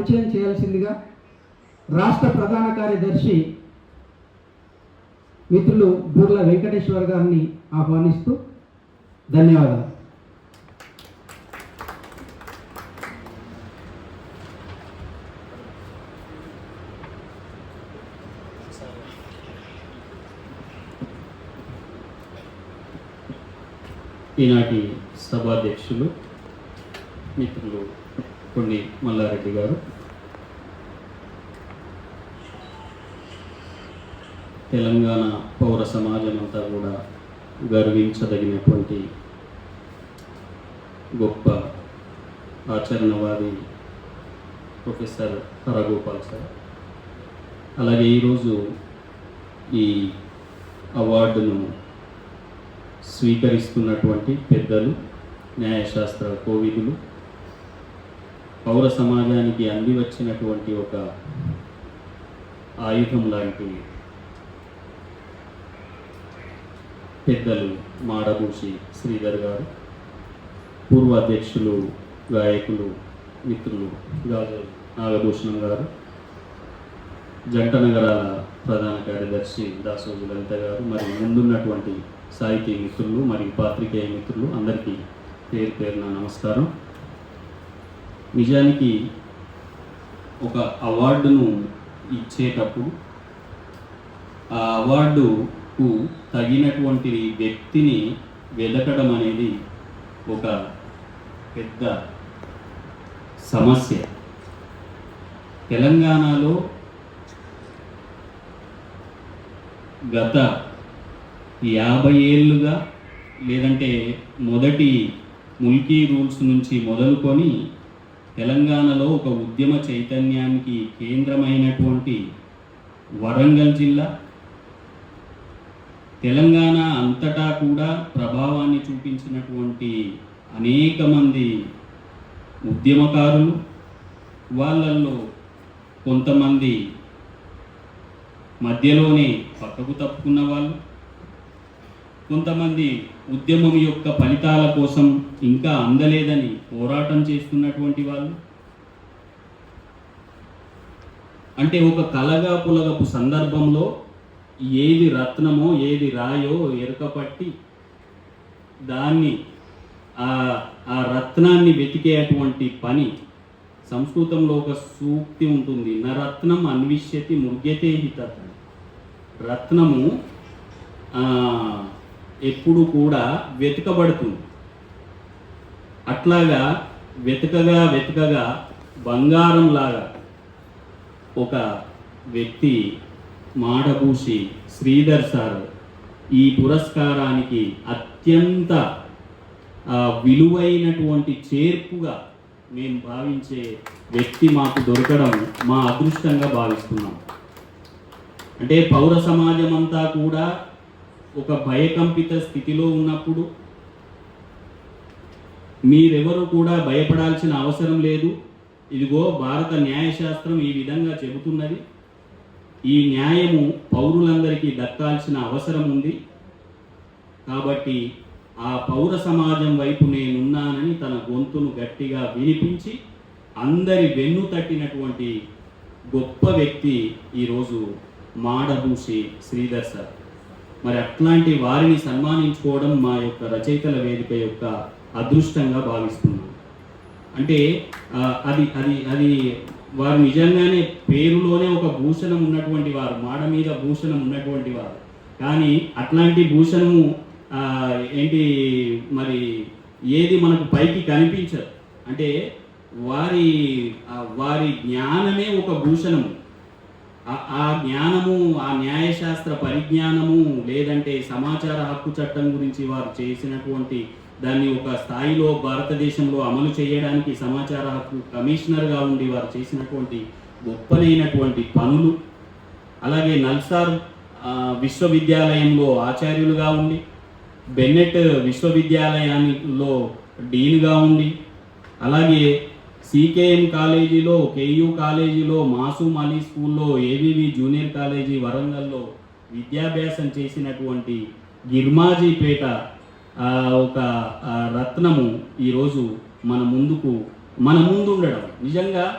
పరిచయం చేయాల్సిందిగా రాష్ట్ర ప్రధాన కార్యదర్శి మిత్రులు బూర్ల వెంకటేశ్వర్ గారిని ఆహ్వానిస్తూ ధన్యవాదాలు. ఈనాటి సభాధ్యక్షులు మిత్రులు కొన్ని మల్లారెడ్డి గారు. తెలంగాణ పౌర సమాజం అంతా కూడా గర్వించదగినటువంటి గొప్ప ఆచరణవాది ప్రొఫెసర్ హరగోపాల్ సార్. అలాగే ఈరోజు ఈ అవార్డును స్వీకరిస్తున్నటువంటి పెద్దలు న్యాయశాస్త్ర కోవిదులు పౌర సమాజానికి అంది వచ్చినటువంటి ఒక ఆయుధం లాంటి పెద్దలు మాడభూషి శ్రీధర్ గారు పూర్వ అధ్యక్షులు గాయకులు మిత్రులు గాజు నాగభూషణం గారు జంట నగరాల ప్రధాన కార్యదర్శి దాసోజు లలిత గారు మరియు ముందున్నటువంటి సాహితీ మిత్రులు మరియు పాత్రికేయ మిత్రులు అందరికీ పేరు పేరున నమస్కారం. నిజానికి ఒక అవార్డును ఇచ్చేటప్పుడు ఆ అవార్డుకు తగినటువంటి వ్యక్తిని వెదకడం అనేది ఒక పెద్ద సమస్య. తెలంగాణలో గత యాభై ఏళ్ళుగా లేదంటే మొదటి ముల్కీ రూల్స్ నుంచి మొదలుకొని తెలంగాణలో ఒక ఉద్యమ చైతన్యానికి కేంద్రమైనటువంటి వరంగల్ జిల్లా. తెలంగాణ అంతటా కూడా ప్రభావాన్ని చూపించినటువంటి అనేక మంది ఉద్యమకారులు వాళ్ళల్లో కొంతమంది మధ్యలోనే పక్కకు తప్పుకున్న వాళ్ళు కొంతమంది ఉద్యమం యొక్క ఫలితాల కోసం ఇంకా అందలేదని పోరాటం చేస్తున్నటువంటి వాళ్ళు. అంటే ఒక కలగా పులగపు సందర్భంలో ఏది రత్నమో ఏది రాయో ఎరకపట్టి దాన్ని ఆ రత్నాన్ని వెతికేటువంటి పని సంస్కృతంలో ఒక సూక్తి ఉంటుంది. నరత్నం అన్విష్యతి ముగ్యతే హిత రత్నము ఎప్పుడు కూడా వెతకబడుతుంది. అట్లాగా వెతకగా వెతకగా బంగారంలాగా ఒక వ్యక్తి మాడభూషి శ్రీధర్ సార్ ఈ పురస్కారానికి అత్యంత విలువైనటువంటి చేర్పుగా మేము భావించే వ్యక్తి మాకు దొరకడం మా అదృష్టంగా భావిస్తున్నాం. అంటే పౌర సమాజం అంతా కూడా ఒక భయకంపిత స్థితిలో ఉన్నప్పుడు మీరెవరు కూడా భయపడాల్సిన అవసరం లేదు. ఇదిగో భారత న్యాయశాస్త్రం ఈ విధంగా చెబుతున్నది. ఈ న్యాయము పౌరులందరికీ దక్కాల్సిన అవసరం ఉంది. కాబట్టి ఆ పౌర సమాజం వైపు నేనున్నానని తన గొంతును గట్టిగా వినిపించి అందరి వెన్ను తట్టినటువంటి గొప్ప వ్యక్తి ఈరోజు మాడభూషి శ్రీధర్ సార్. మరి అట్లాంటి వారిని సన్మానించుకోవడం మా యొక్క రచయితల వేదిక యొక్క అదృష్టంగా భావిస్తున్నాం అంటే అది అది అది వారు నిజంగానే పేరులోనే ఒక భూషణం ఉన్నటువంటి వారు మాడ మీద భూషణం ఉన్నటువంటి వారు. కానీ అట్లాంటి భూషణము ఏంటి మరి ఏది మనకు పైకి కనిపించదు. అంటే వారి వారి జ్ఞానమే ఒక భూషణము. ఆ- జ్ఞానము ఆ న్యాయశాస్త్ర పరిజ్ఞానము లేదంటే సమాచార హక్కు చట్టం గురించి వారు చేసినటువంటి దాన్ని ఒక స్థాయిలో భారతదేశంలో అమలు చేయడానికి సమాచార హక్కు కమిషనర్గా ఉండి వారు చేసినటువంటి గొప్పనైనటువంటి పనులు. అలాగే నల్సార్ విశ్వవిద్యాలయంలో ఆచార్యులుగా ఉండి బెన్నెట్ విశ్వవిద్యాలయానిలో డీన్గా ఉండి అలాగే సీకేఎం కాలేజీలో కేయూ కాలేజీలో మాసూమ్ అలీ స్కూల్లో ఏవివి జూనియర్ కాలేజీ వరంగల్లో విద్యాభ్యాసం చేసినటువంటి గిర్మాజీపేట ఒక రత్నము ఈరోజు మన ముందుకు మన ముందు ఉండడం. నిజంగా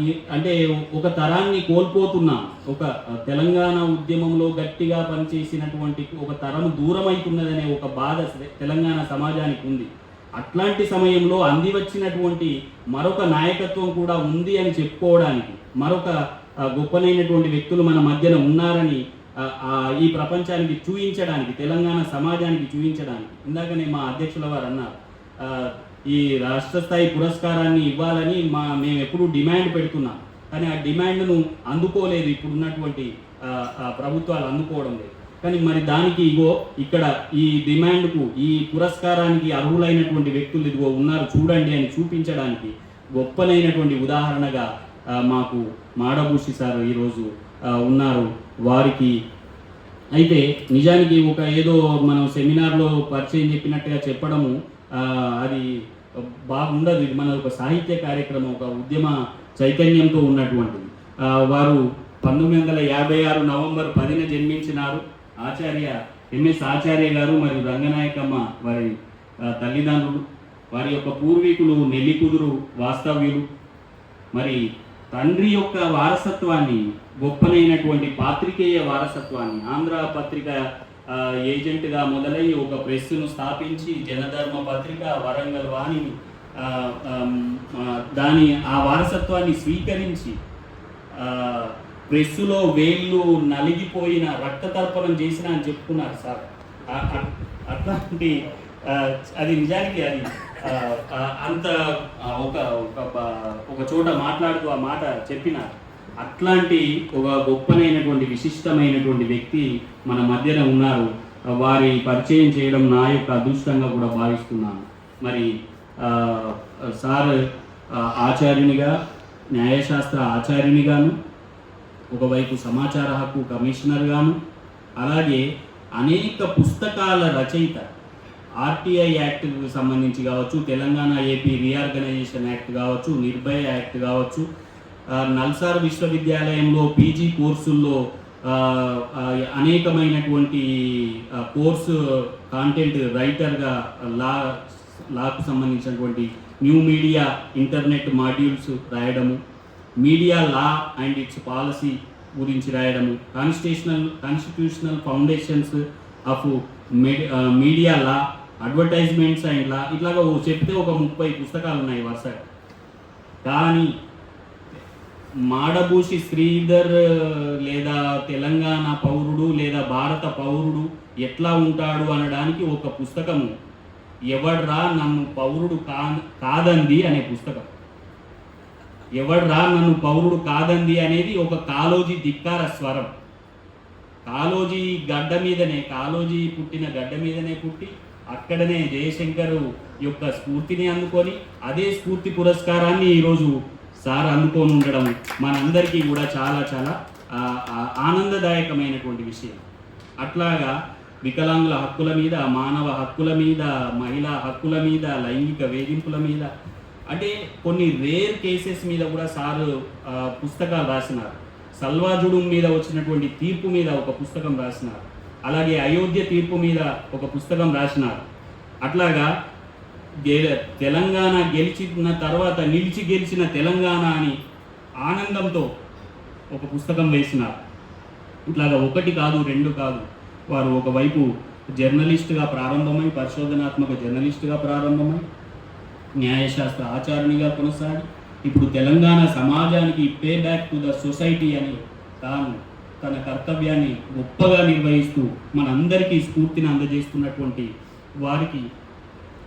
ఈ- అంటే ఒక తరాన్ని కోల్పోతున్నాం. ఒక తెలంగాణ ఉద్యమంలో గట్టిగా పనిచేసినటువంటి ఒక తరం దూరం అవుతున్నదనే ఒక బాధ తెలంగాణ సమాజానికి ఉంది. అట్లాంటి సమయంలో అంది వచ్చినటువంటి మరొక నాయకత్వం కూడా ఉంది అని చెప్పుకోవడానికి మరొక గొప్పనైనటువంటి వ్యక్తులు మన మధ్యన ఉన్నారని ఈ ప్రపంచానికి చూయించడానికి తెలంగాణ సమాజానికి చూయించడానికి ఇందాకనే మా అధ్యక్షుల వారు అన్నారు. ఈ రాష్ట్ర స్థాయి పురస్కారాన్ని ఇవ్వాలని మా మేము ఎప్పుడూ డిమాండ్ పెడుతున్నాం. కానీ ఆ డిమాండ్ను అందుకోలేదు ఇప్పుడున్నటువంటి ప్రభుత్వాలు అందుకోవడం లేదు. కానీ మరి దానికి ఇగో ఇక్కడ ఈ డిమాండ్కు ఈ పురస్కారానికి అర్హులైనటువంటి వ్యక్తులు ఇదిగో ఉన్నారు చూడండి అని చూపించడానికి గొప్పలైనటువంటి ఉదాహరణగా మాకు మాడభూషి సార్ ఈరోజు ఉన్నారు వారికి. అయితే నిజానికి ఒక ఏదో మనం సెమినార్లో పరిచయం చెప్పినట్టుగా చెప్పడము అది బాగుండదు. ఇది మన ఒక సాహిత్య కార్యక్రమం ఒక ఉద్యమ చైతన్యంతో ఉన్నటువంటిది. వారు పంతొమ్మిది వందల యాభై ఆరు నవంబర్ పదిన జన్మించినారు. ఆచార్య ఎంఎస్ ఆచార్య గారు మరియు రంగనాయకమ్మ వారి తల్లిదండ్రులు వారి యొక్క పూర్వీకులు నెల్లికుదురు వాస్తవ్యులు మరి తండ్రి యొక్క వారసత్వాన్ని గొప్పనైనటువంటి పాత్రికేయ వారసత్వాన్ని ఆంధ్ర పత్రిక ఏజెంట్గా మొదలై ఒక ప్రెస్సును స్థాపించి జనధర్మ పత్రిక వరంగల్ వాణిని దాని ఆ వారసత్వాన్ని స్వీకరించి ప్రెస్సులో వేళ్ళు నలిగిపోయిన రక్తతర్పణం చేసిన అని చెప్పుకున్నారు సార్. అట్లాంటి అది నిజానికి అది అంత ఒక ఒక ఒక చోట మాట్లాడుతూ ఆ మాట చెప్పినారు అట్లాంటి ఒక గొప్పనైనటువంటి విశిష్టమైనటువంటి వ్యక్తి మన మధ్యన ఉన్నారు. వారి పరిచయం చేయడం నా యొక్క అదృష్టంగా కూడా భావిస్తున్నాను. మరి సార్ ఆచార్యునిగా న్యాయశాస్త్ర ఆచార్యునిగాను ఒకవైపు సమాచార హక్కు కమిషనర్ గాను అలాగే అనేక పుస్తకాల రచయిత ఆర్టీఐ యాక్ట్కి సంబంధించి కావచ్చు తెలంగాణ ఏపీ రీఆర్గనైజేషన్ యాక్ట్ కావచ్చు నిర్భయ యాక్ట్ కావచ్చు నల్సార్ విశ్వవిద్యాలయంలో పీజీ కోర్సుల్లో అనేకమైనటువంటి కోర్సు కాంటెంట్ రైటర్గా లా లాకు సంబంధించినటువంటి న్యూ మీడియా ఇంటర్నెట్ మాడ్యూల్స్ రాయడము media law and its policy గురించి రాయడము. Constitutional constitutional foundations of media law advertisements and law ఇట్లాగా ఓ చెప్తే ఒక ముప్పై పుస్తకాలు ఉన్నాయి వరుస కానీ మాడభూషి శ్రీధర్ లేదా తెలంగాణ పౌరుడు లేదా భారత పౌరుడు ఎట్లా ఉంటాడు అనడానికి ఒక పుస్తకము. ఎవడ్రా నన్ను పౌరుడు కా కాదంది అనే పుస్తకం. ఎవడ్రా నన్ను పౌరుడు కాదంది అనేది ఒక కాలోజీ ధిక్కార స్వరం. కాలోజీ గడ్డ మీదనే కాలోజీ పుట్టిన గడ్డ మీదనే పుట్టి అక్కడనే జయశంకర్ యొక్క స్ఫూర్తిని అందుకొని అదే స్ఫూర్తి పురస్కారాన్ని ఈరోజు సార్ అందుకొని ఉండడం మనందరికీ కూడా చాలా చాలా ఆ, ఆనందదాయకమైనటువంటి విషయం. అట్లాగా వికలాంగుల హక్కుల మీద మానవ హక్కుల మీద మహిళా హక్కుల మీద లైంగిక వేధింపుల మీద అంటే కొన్ని రేర్ కేసెస్ మీద కూడా సార్లు పుస్తకాలు రాసినారు. సల్వాజుడు మీద వచ్చినటువంటి తీర్పు మీద ఒక పుస్తకం రాసినారు. అలాగే అయోధ్య తీర్పు మీద ఒక పుస్తకం రాసినారు. అట్లాగా తెలంగాణ గెలిచిన తర్వాత నిలిచి గెలిచిన తెలంగాణ అని ఆనందంతో ఒక పుస్తకం వేసినారు. ఇట్లాగా ఒకటి కాదు రెండు కాదు. వారు ఒకవైపు జర్నలిస్ట్గా ప్రారంభమై పరిశోధనాత్మక జర్నలిస్ట్గా ప్రారంభమై న్యాయశాస్త్ర ఆచారణిగా కొనసాగి ఇప్పుడు తెలంగాణ సమాజానికి pay back to the society అని తాను తన కర్తవ్యాన్ని గొప్పగా నిర్వహిస్తూ మనందరికీ స్ఫూర్తిని అందజేస్తున్నటువంటి వారికి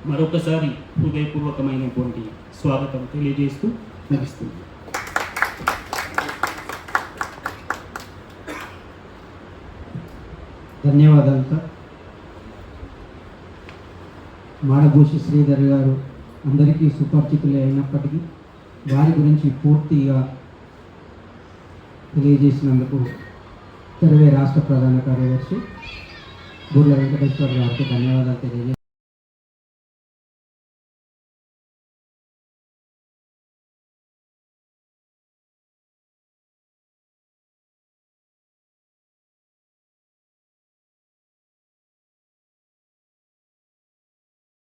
మరొకసారి హృదయపూర్వకమైనటువంటి స్వాగతం తెలియజేస్తూ ముగిస్తుంది ధన్యవాదాలు సార్. మాడభూషి శ్రీధర్ గారు అందరికీ సుపరిచితులే అయినప్పటికీ వారి గురించి పూర్తిగా తెలియజేసినందుకు తెరవే రాష్ట్ర ప్రధాన కార్యదర్శి బుర్ల వెంకటేశ్వర గారికి ధన్యవాదాలు తెలియజేస్తాను